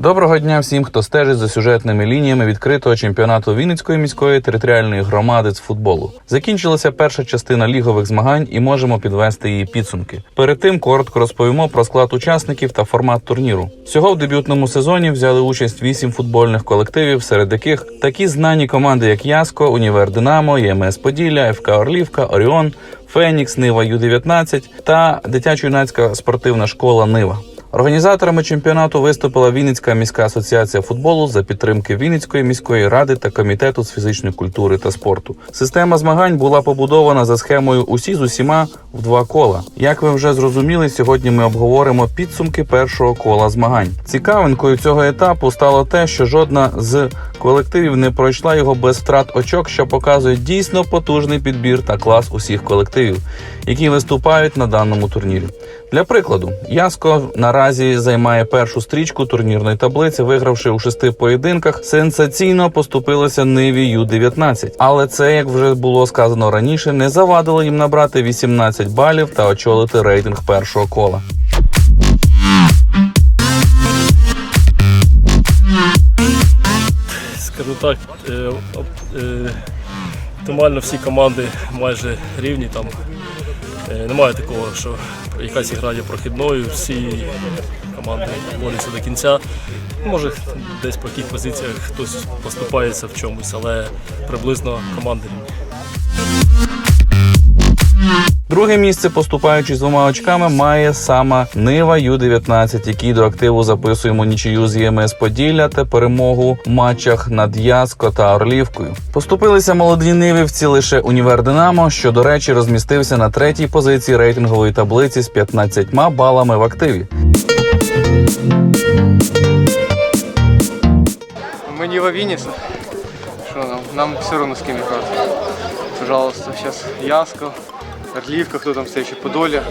Доброго дня всім, хто стежить за сюжетними лініями відкритого чемпіонату Вінницької міської територіальної громади з футболу. Закінчилася перша частина лігових змагань і можемо підвести її підсумки. Перед тим коротко розповімо про склад учасників та формат турніру. Всього в дебютному сезоні взяли участь вісім футбольних колективів, серед яких такі знані команди, як Яско, Універ Динамо, ЄМС Поділля, ФК Орлівка, Оріон, Фенікс, Нива Ю-19 та дитячо-юнацька спортивна школа Нива. Організаторами чемпіонату виступила Вінницька міська асоціація футболу за підтримки Вінницької міської ради та комітету з фізичної культури та спорту. Система змагань була побудована за схемою усі з усіма в два кола. Як ви вже зрозуміли, сьогодні ми обговоримо підсумки першого кола змагань. Цікавинкою цього етапу стало те, що жодна з колективів не пройшла його без втрат очок, що показує дійсно потужний підбір та клас усіх колективів, які виступають на даному турнірі. Для прикладу, Яско наразі займає першу стрічку турнірної таблиці, вигравши у шести поєдинках, сенсаційно поступилося Ниві Ю-19. Але це, як вже було сказано раніше, не завадило їм набрати 18 балів та очолити рейтинг першого кола. Так, е, е, оптимально всі команди майже рівні. Там е, немає такого, що якась гра є прохідною, всі команди борються до кінця. Може, десь по яких позиціях хтось поступається в чомусь, але приблизно команди. Друге місце, поступаючи з двома очками, має сама Нива Ю-19, який до активу записуємо нічию з ЄМС Поділля та перемогу в матчах над Яско та Орлівкою. Поступилися молоді нивівці лише Універ Динамо, що, до речі, розмістився на третій позиції рейтингової таблиці з 15 балами в активі. Не во Виннице. Что нам? Нам все равно с кем играть. Пожалуйста, сейчас Яско, Орлівка, хто там стоїть ще Подолля.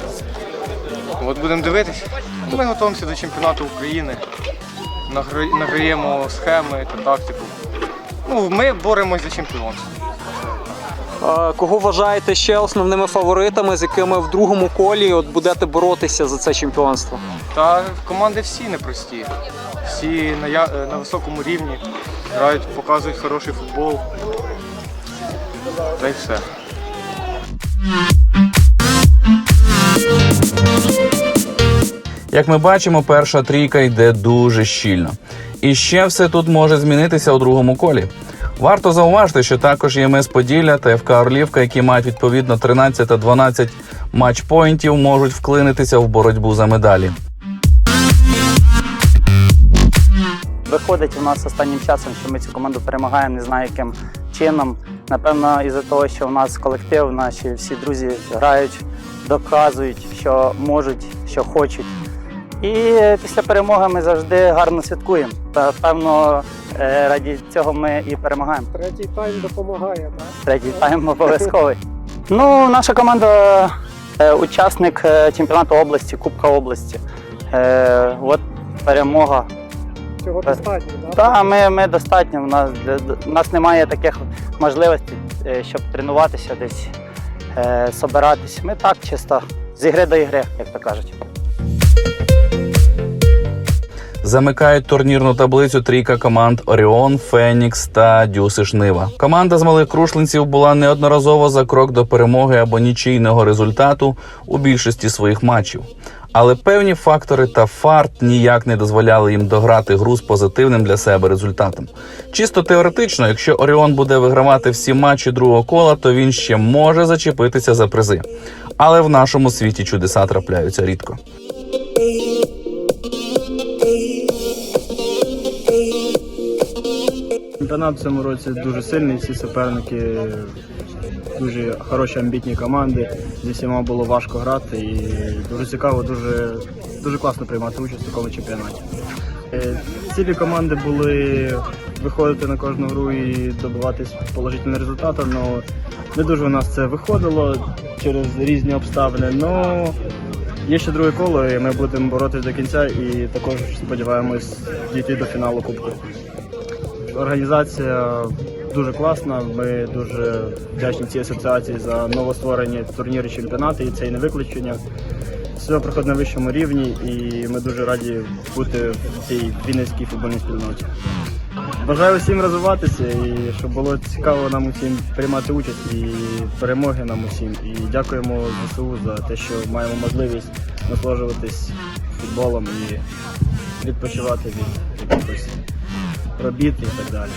От будемо дивитись. Ми готуємося до чемпіонату України. Награ- Награємо схеми та тактику. Ну, ми боремось за чемпіонство. Е, Кого вважаєте ще основними фаворитами, з якими в другому колі от будете боротися за це чемпіонство? Та команди всі непрості. Всі на, я- на високому рівні грають, показують хороший футбол. Та й все. Як ми бачимо, перша трійка йде дуже щільно. І ще все тут може змінитися у другому колі. Варто зауважити, що також ЄМС Поділля та ФК Орлівка, які мають відповідно 13 та 12 матчпоінтів, можуть вклинитися в боротьбу за медалі. Виходить у нас останнім часом, що ми цю команду перемагаємо, не знаю яким чином. Напевно, із-за того, що у нас колектив, наші всі друзі грають, доказують, що можуть, що хочуть. І після перемоги ми завжди гарно святкуємо. Та певно, е, раді цього ми і перемагаємо. Третій тайм допомагає, так? Третій тайм обов'язковий. Ну, наша команда е, учасник е, чемпіонату області, Кубка області. От перемога Цього достатньо, так? Так, ми, ми достатньо. У нас, для- у нас немає таких можливостей, е, щоб тренуватися десь, е, собиратися. Ми так чисто з ігри до ігри, як то кажуть. Замикають турнірну таблицю трійка команд Оріон, Фенікс та Дюси Жнива. Команда з малих крушлинців була неодноразово за крок до перемоги або нічийного результату у більшості своїх матчів. Але певні фактори та фарт ніяк не дозволяли їм дограти гру з позитивним для себе результатом. Чисто теоретично, якщо Оріон буде вигравати всі матчі другого кола, то він ще може зачепитися за призи. Але в нашому світі чудеса трапляються рідко. Чемпіонат в цьому році дуже сильний, всі суперники дуже хороші амбітні команди. Зі всіма було важко грати і дуже цікаво, дуже, дуже класно приймати участь у такому чемпіонаті. Е, Цілі команди були виходити на кожну гру і добиватись положительного результату, але не дуже у нас це виходило через різні обставини. Но є ще друге коло, і ми будемо боротися до кінця і також сподіваємось дійти до фіналу Кубку. Організація дуже класна. Ми дуже вдячні цій асоціації за новостворені турніри чемпіонати, і це і не виключення. себе проходить на вищому рівні, і ми дуже раді бути в цій вінницькій футбольній спільноті. Бажаю всім розвиватися і щоб було цікаво нам усім приймати участь і перемоги нам усім. І дякуємо ЗСУ за те, що маємо можливість насолоджуватись футболом і відпочивати від якихось робіт і так далі.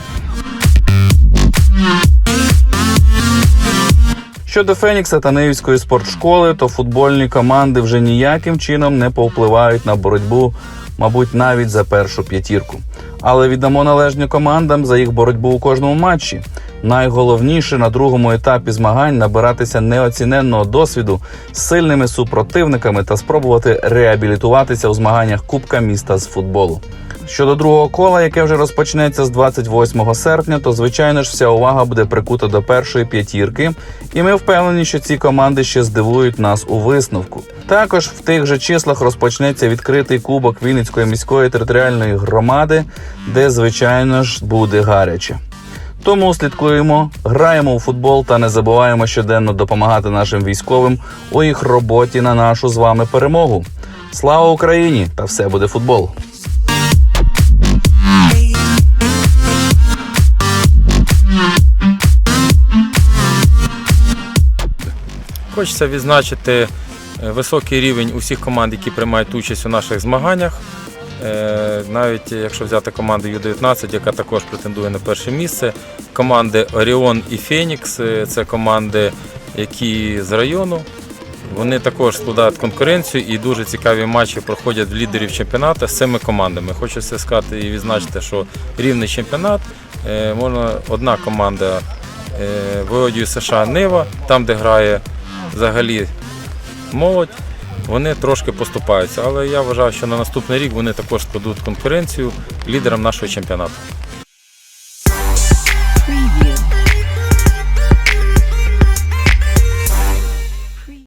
Щодо Фенікса та Невівської спортшколи, то футбольні команди вже ніяким чином не повпливають на боротьбу, мабуть, навіть за першу п'ятірку. Але віддамо належні командам за їх боротьбу у кожному матчі. Найголовніше на другому етапі змагань набиратися неоціненного досвіду з сильними супротивниками та спробувати реабілітуватися у змаганнях Кубка міста з футболу. Щодо другого кола, яке вже розпочнеться з 28 серпня, то звичайно ж вся увага буде прикута до першої п'ятірки, і ми впевнені, що ці команди ще здивують нас у висновку. Також в тих же числах розпочнеться відкритий кубок Вінницької міської територіальної громади, де звичайно ж буде гаряче. Тому слідкуємо, граємо у футбол та не забуваємо щоденно допомагати нашим військовим у їх роботі на нашу з вами перемогу. Слава Україні! Та все буде футбол! Хочеться відзначити е, високий рівень усіх команд, які приймають участь у наших змаганнях. Е, Навіть якщо взяти команду Ю-19, яка також претендує на перше місце. Команди Оріон і Фенікс е, це команди, які з району. Вони також складають конкуренцію і дуже цікаві матчі проходять в лідерів чемпіонату з цими командами. Хочу все сказати і відзначити, що рівний чемпіонат. Можна одна команда виводів США Нива, там, де грає взагалі молодь, вони трошки поступаються. Але я вважаю, що на наступний рік вони також складуть конкуренцію лідерам нашого чемпіонату.